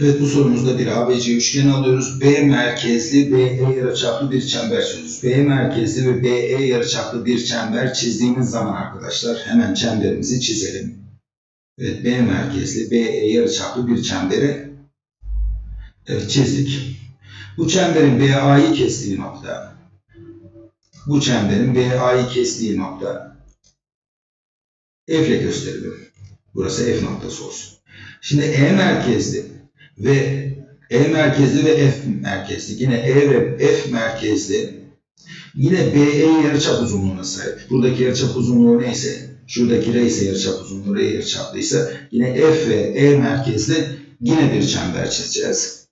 Evet bu sorumuzda bir ABC üçgeni alıyoruz. B merkezli BE yarıçaplı bir çember çiziyoruz. B merkezli ve BE yarıçaplı bir çember çizdiğimiz zaman arkadaşlar hemen çemberimizi çizelim. Evet B merkezli BE yarıçaplı bir çemberi evet, çizdik. Bu çemberin BA'yı kestiği nokta bu çemberin BA'yı kestiği nokta F ile gösterelim. Burası F noktası olsun. Şimdi E merkezli ve E merkezli ve F merkezli. Yine E ve F merkezli. Yine BE yarıçap uzunluğuna sahip. Buradaki yarıçap uzunluğu neyse, şuradaki R ise yarıçap uzunluğu, R yarıçaplıysa yine F ve E merkezli yine bir çember çizeceğiz.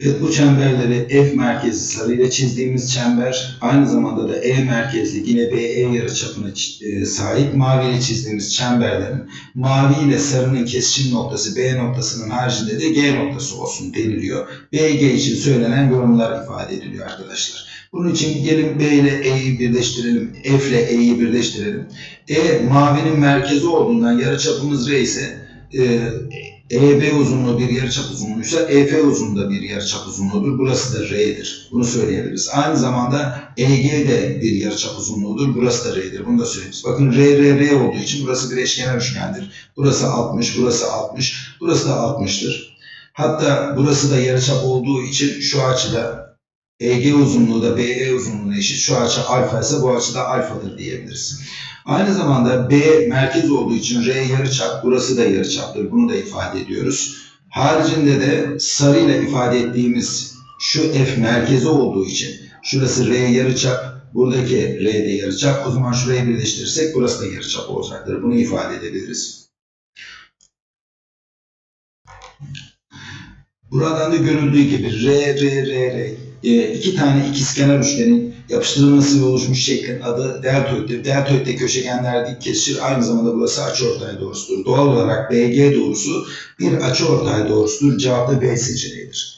Evet bu çemberleri F merkezli sarıyla çizdiğimiz çember aynı zamanda da E merkezli yine BE yarıçapına e, sahip maviyle çizdiğimiz çemberlerin mavi ile sarının kesişim noktası B noktasının haricinde de G noktası olsun deniliyor. BG için söylenen yorumlar ifade ediliyor arkadaşlar. Bunun için gelin B ile E'yi birleştirelim, F ile E'yi birleştirelim. E mavinin merkezi olduğundan yarıçapımız R ise e, EB uzunluğu bir yarıçap uzunluğuysa EF uzunluğu bir yarıçap uzunluğudur. Burası da R'dir. Bunu söyleyebiliriz. Aynı zamanda EG de bir yarıçap uzunluğudur. Burası da R'dir. Bunu da söyleyeceğiz. Bakın R, R, R olduğu için burası bir eşkenar üçgendir. Burası 60, burası 60, burası da 60'tır. Hatta burası da yarıçap olduğu için şu açıda EG uzunluğu da BE uzunluğuna eşit. Şu açı alfa ise bu açı da alfadır diyebiliriz. Aynı zamanda B merkez olduğu için R yarıçap, burası da yarıçaptır. Bunu da ifade ediyoruz. Haricinde de sarıyla ifade ettiğimiz şu F merkezi olduğu için şurası R yarıçap, buradaki R de yarıçap. O zaman şurayı birleştirirsek burası da yarıçap olacaktır. Bunu ifade edebiliriz. Buradan da görüldüğü gibi R, R, R, R iki tane ikizkenar üçgenin yapıştırılması ve oluşmuş şeklin adı deltoiddir. Deltoidde köşegenler dik kesişir. Aynı zamanda burası açıortay doğrusudur. Doğal olarak BG doğrusu bir açıortay doğrusudur. Cevap da B seçeneğidir.